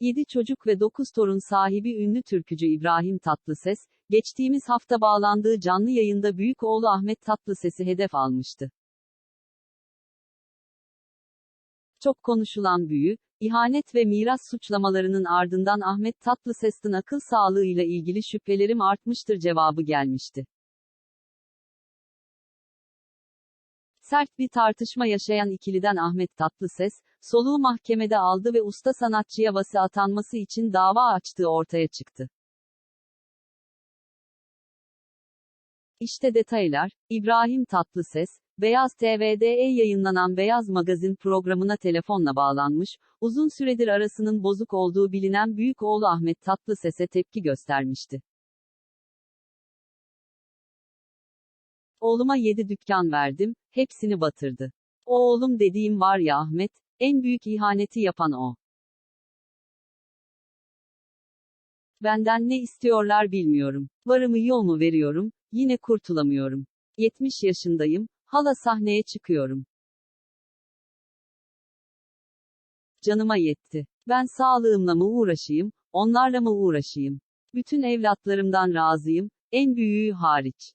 7 çocuk ve 9 torun sahibi ünlü türkücü İbrahim Tatlıses, geçtiğimiz hafta bağlandığı canlı yayında büyük oğlu Ahmet Tatlıses'i hedef almıştı. Çok konuşulan büyü, ihanet ve miras suçlamalarının ardından Ahmet Tatlıses'in akıl sağlığıyla ilgili şüphelerim artmıştır cevabı gelmişti. Sert bir tartışma yaşayan ikiliden Ahmet Tatlıses, soluğu mahkemede aldı ve usta sanatçıya vasi atanması için dava açtığı ortaya çıktı. İşte detaylar, İbrahim Tatlıses, Beyaz TV'de yayınlanan Beyaz Magazin programına telefonla bağlanmış, uzun süredir arasının bozuk olduğu bilinen büyük oğlu Ahmet Tatlıses'e tepki göstermişti. Oğluma yedi dükkan verdim, hepsini batırdı. O oğlum dediğim var ya Ahmet, en büyük ihaneti yapan o. Benden ne istiyorlar bilmiyorum. Varımı yoğumu veriyorum, yine kurtulamıyorum. 70 yaşındayım, hala sahneye çıkıyorum. Canıma yetti. Ben sağlığımla mı uğraşayım, onlarla mı uğraşayım? Bütün evlatlarımdan razıyım, en büyüğü hariç.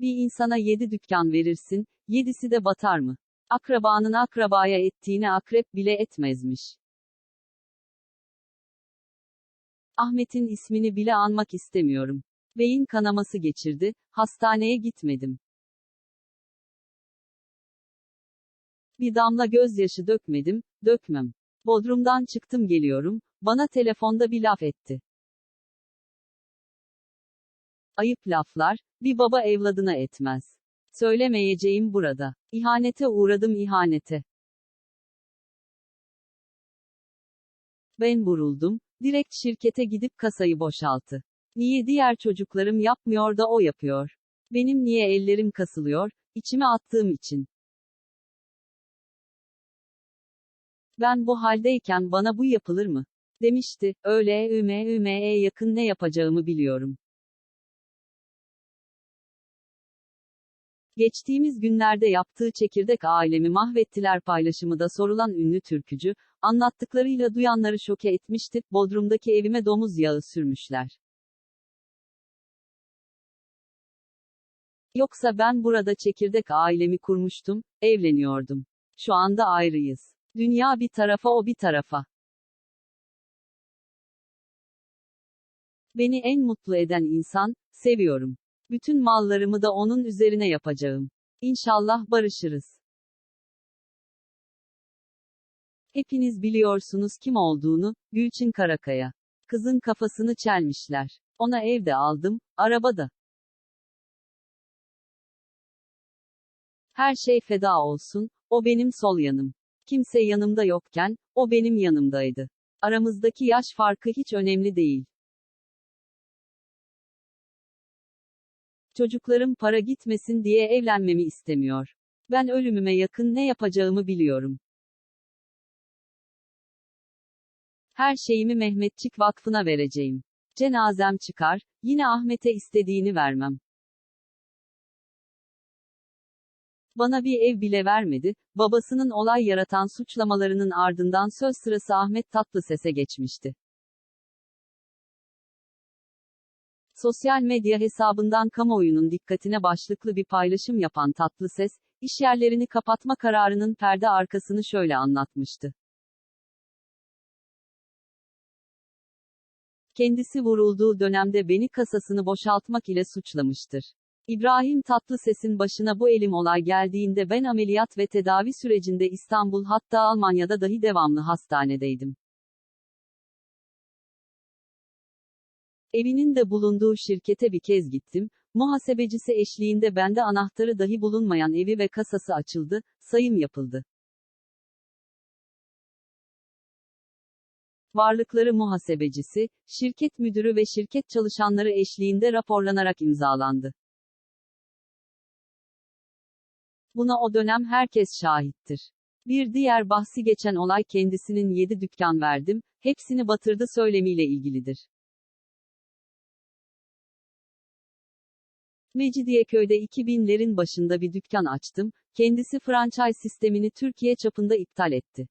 Bir insana yedi dükkan verirsin, yedisi de batar mı? Akrabanın akrabaya ettiğini akrep bile etmezmiş. Ahmet'in ismini bile anmak istemiyorum. Beyin kanaması geçirdi, hastaneye gitmedim. Bir damla gözyaşı dökmedim, dökmem. Bodrum'dan çıktım geliyorum, bana telefonda bir laf etti. Ayıp laflar, bir baba evladına etmez. Söylemeyeceğim burada. İhanete uğradım ihanete. Ben vuruldum, direkt şirkete gidip kasayı boşaltı. Niye diğer çocuklarım yapmıyor da o yapıyor? Benim niye ellerim kasılıyor? İçime attığım için. Ben bu haldeyken bana bu yapılır mı? Demişti, öyle üme üme'ye yakın ne yapacağımı biliyorum. Geçtiğimiz günlerde yaptığı çekirdek ailemi mahvettiler paylaşımı da sorulan ünlü türkücü, anlattıklarıyla duyanları şoke etmişti, Bodrum'daki evime domuz yağı sürmüşler. Yoksa ben burada çekirdek ailemi kurmuştum, evleniyordum. Şu anda ayrıyız. Dünya bir tarafa o bir tarafa. Beni en mutlu eden insan, seviyorum. Bütün mallarımı da onun üzerine yapacağım. İnşallah barışırız. Hepiniz biliyorsunuz kim olduğunu, Gülçin Karakaya. Kızın kafasını çelmişler. Ona evde aldım, arabada. Her şey feda olsun, o benim sol yanım. Kimse yanımda yokken, o benim yanımdaydı. Aramızdaki yaş farkı hiç önemli değil. Çocuklarım para gitmesin diye evlenmemi istemiyor. Ben ölümüme yakın ne yapacağımı biliyorum. Her şeyimi Mehmetçik Vakfı'na vereceğim. Cenazem çıkar, yine Ahmet'e istediğini vermem. Bana bir ev bile vermedi, babasının olay yaratan suçlamalarının ardından söz sırası Ahmet Tatlıses'e geçmişti. Sosyal medya hesabından kamuoyunun dikkatine başlıklı bir paylaşım yapan Tatlıses, iş yerlerini kapatma kararının perde arkasını şöyle anlatmıştı. Kendisi vurulduğu dönemde beni kasasını boşaltmak ile suçlamıştır. İbrahim Tatlıses'in başına bu elim olay geldiğinde ben ameliyat ve tedavi sürecinde İstanbul hatta Almanya'da dahi devamlı hastanedeydim. Evinin de bulunduğu şirkete bir kez gittim, muhasebecisi eşliğinde bende anahtarı dahi bulunmayan evi ve kasası açıldı, sayım yapıldı. Varlıkları muhasebecisi, şirket müdürü ve şirket çalışanları eşliğinde raporlanarak imzalandı. Buna o dönem herkes şahittir. Bir diğer bahsi geçen olay kendisinin 7 dükkan verdim, hepsini batırdı söylemiyle ilgilidir. Mecidiyeköy'de 2000'lerin başında bir dükkan açtım, kendisi franchise sistemini Türkiye çapında iptal etti.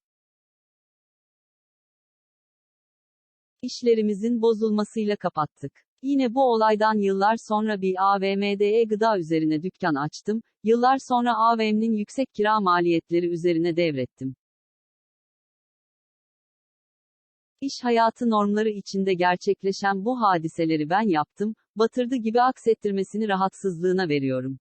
İşlerimizin bozulmasıyla kapattık. Yine bu olaydan yıllar sonra bir AVM'de gıda üzerine dükkan açtım, yıllar sonra AVM'nin yüksek kira maliyetleri üzerine devrettim. İş hayatı normları içinde gerçekleşen bu hadiseleri ben yaptım, batırdı gibi aksettirmesini rahatsızlığına veriyorum.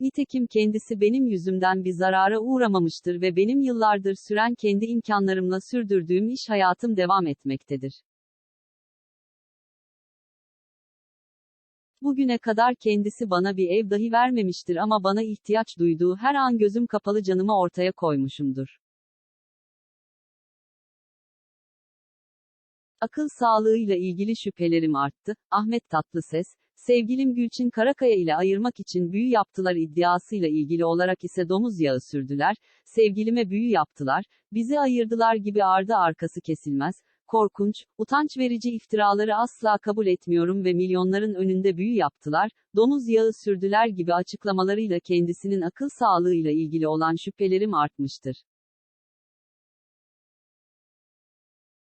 Nitekim kendisi benim yüzümden bir zarara uğramamıştır ve benim yıllardır süren kendi imkanlarımla sürdürdüğüm iş hayatım devam etmektedir. Bugüne kadar kendisi bana bir ev dahi vermemiştir ama bana ihtiyaç duyduğu her an gözüm kapalı canımı ortaya koymuşumdur. Akıl sağlığıyla ilgili şüphelerim arttı. Ahmet Tatlıses, sevgilim Gülçin Karakaya ile ayırmak için büyü yaptılar iddiasıyla ilgili olarak ise domuz yağı sürdüler, sevgilime büyü yaptılar, bizi ayırdılar gibi ardı arkası kesilmez, korkunç, utanç verici iftiraları asla kabul etmiyorum ve milyonların önünde büyü yaptılar, domuz yağı sürdüler gibi açıklamalarıyla kendisinin akıl sağlığıyla ilgili olan şüphelerim artmıştır.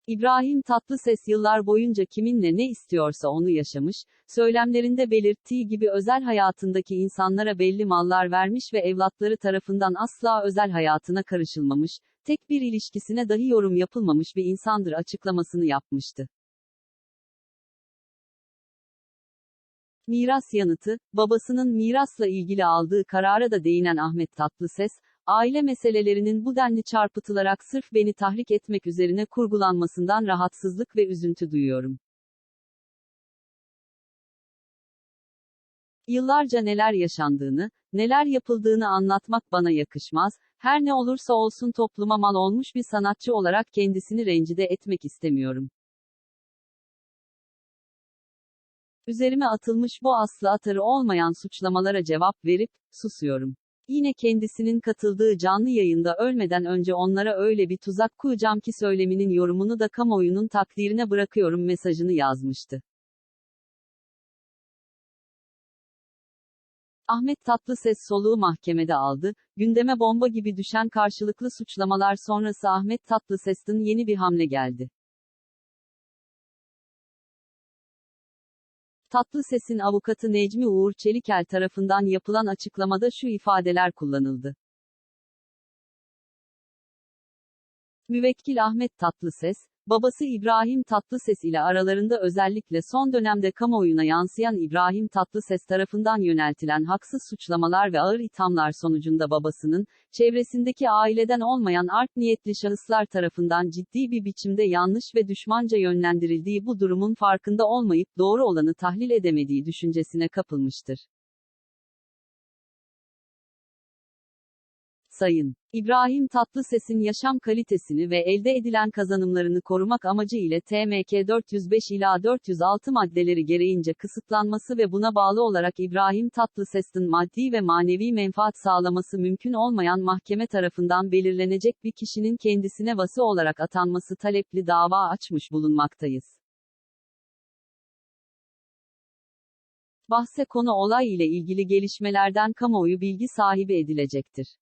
İbrahim Tatlıses yıllar boyunca kiminle ne istiyorsa onu yaşamış, söylemlerinde belirttiği gibi özel hayatındaki insanlara belli mallar vermiş ve evlatları tarafından asla özel hayatına karışılmamış, tek bir ilişkisine dahi yorum yapılmamış bir insandır açıklamasını yapmıştı. Miras yanıtı, babasının mirasla ilgili aldığı karara da değinen Ahmet Tatlıses, aile meselelerinin bu denli çarpıtılarak sırf beni tahrik etmek üzerine kurgulanmasından rahatsızlık ve üzüntü duyuyorum. Yıllarca neler yaşandığını, neler yapıldığını anlatmak bana yakışmaz, her ne olursa olsun topluma mal olmuş bir sanatçı olarak kendisini rencide etmek istemiyorum. Üzerime atılmış bu aslı atarı olmayan suçlamalara cevap verip, susuyorum. Yine kendisinin katıldığı canlı yayında ölmeden önce onlara öyle bir tuzak kuracağım ki söyleminin yorumunu da kamuoyunun takdirine bırakıyorum mesajını yazmıştı. Ahmet Tatlıses soluğu mahkemede aldı, gündeme bomba gibi düşen karşılıklı suçlamalar sonrası Ahmet Tatlıses'in yeni bir hamle geldi. Tatlı Ses'in avukatı Necmi Uğur Çelikel tarafından yapılan açıklamada şu ifadeler kullanıldı. Müvekkil Ahmet Tatlıses, babası İbrahim Tatlıses ile aralarında özellikle son dönemde kamuoyuna yansıyan İbrahim Tatlıses tarafından yöneltilen haksız suçlamalar ve ağır ithamlar sonucunda babasının, çevresindeki aileden olmayan art niyetli şahıslar tarafından ciddi bir biçimde yanlış ve düşmanca yönlendirildiği bu durumun farkında olmayıp doğru olanı tahlil edemediği düşüncesine kapılmıştır. Sayın İbrahim Tatlıses'in yaşam kalitesini ve elde edilen kazanımlarını korumak amacı ile TMK 405 ila 406 maddeleri gereğince kısıtlanması ve buna bağlı olarak İbrahim Tatlıses'in maddi ve manevi menfaat sağlaması mümkün olmayan mahkeme tarafından belirlenecek bir kişinin kendisine vası olarak atanması talepli dava açmış bulunmaktayız. Bahse konu olay ile ilgili gelişmelerden kamuoyu bilgi sahibi edilecektir.